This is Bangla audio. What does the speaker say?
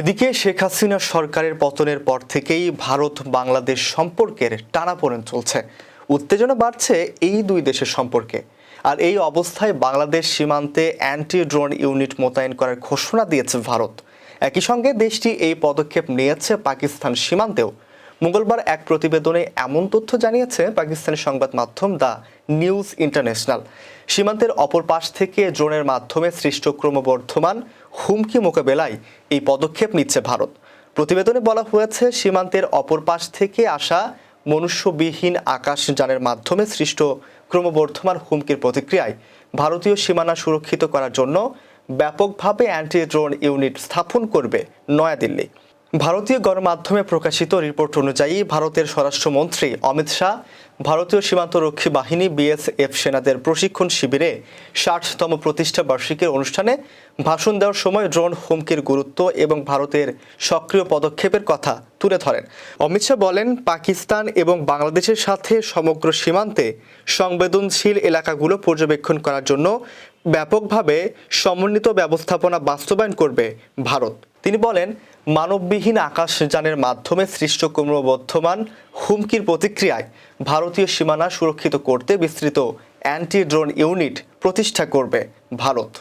এদিকে শেখ হাসিনা সরকারের পতনের পর থেকেই ভারত বাংলাদেশ সম্পর্কের টানাপোড়েন চলছে। উত্তেজনা বাড়ছে এই দুই দেশের সম্পর্কে। আর এই অবস্থায় বাংলাদেশ সীমান্তে অ্যান্টি ড্রোন ইউনিট মোতায়েন করার ঘোষণা দিয়েছে ভারত। একই সঙ্গে দেশটি এই পদক্ষেপ নিয়েছে পাকিস্তান সীমান্তেও। মঙ্গলবার এক প্রতিবেদনে এমন তথ্য জানিয়েছে পাকিস্তানের সংবাদ মাধ্যম দ্য নিউজ ইন্টারন্যাশনাল। সীমান্তের অপর পাশ থেকে ড্রোনের মাধ্যমে সৃষ্ট ক্রমবর্ধমান হুমকি মোকাবেলায় এই পদক্ষেপ নিচ্ছে ভারত। প্রতিবেদনে বলা হয়েছে, সীমান্তের অপর পাশ থেকে আসা মনুষ্যবিহীন আকাশযানের মাধ্যমে সৃষ্ট ক্রমবর্ধমান হুমকির প্রতিক্রিয়ায় ভারতীয় সীমানা সুরক্ষিত করার জন্য ব্যাপকভাবে অ্যান্টি ড্রোন ইউনিট স্থাপন করবে নয়াদিল্লি। ভারতীয় গণমাধ্যমে প্রকাশিত রিপোর্ট অনুযায়ী ভারতের স্বরাষ্ট্রমন্ত্রী অমিত শাহ, ভারতীয় সীমান্তরক্ষী বাহিনী বিএসএফ সেনাদের প্রশিক্ষণ শিবিরে ষাটতম প্রতিষ্ঠা বার্ষিকীর অনুষ্ঠানে ভাষণ দেওয়ার সময় ড্রোন হুমকির গুরুত্ব এবং ভারতের সক্রিয় পদক্ষেপের কথা তুলে ধরেন। অমিত শাহ বলেন, পাকিস্তান এবং বাংলাদেশের সাথে সমগ্র সীমান্তে সংবেদনশীল এলাকাগুলো পর্যবেক্ষণ করার জন্য ব্যাপকভাবে সমন্বিত ব্যবস্থাপনা বাস্তবায়ন করবে ভারত। তিনি বলেন মানববিহীন আকাশযানের মাধ্যমে সৃষ্ট ক্রমবর্ধমান হুমকির প্রতিক্রিয়ায় ভারতীয় সীমানা সুরক্ষিত করতে বিস্তৃত অ্যান্টি ড্রোন ইউনিট প্রতিষ্ঠা করবে ভারত।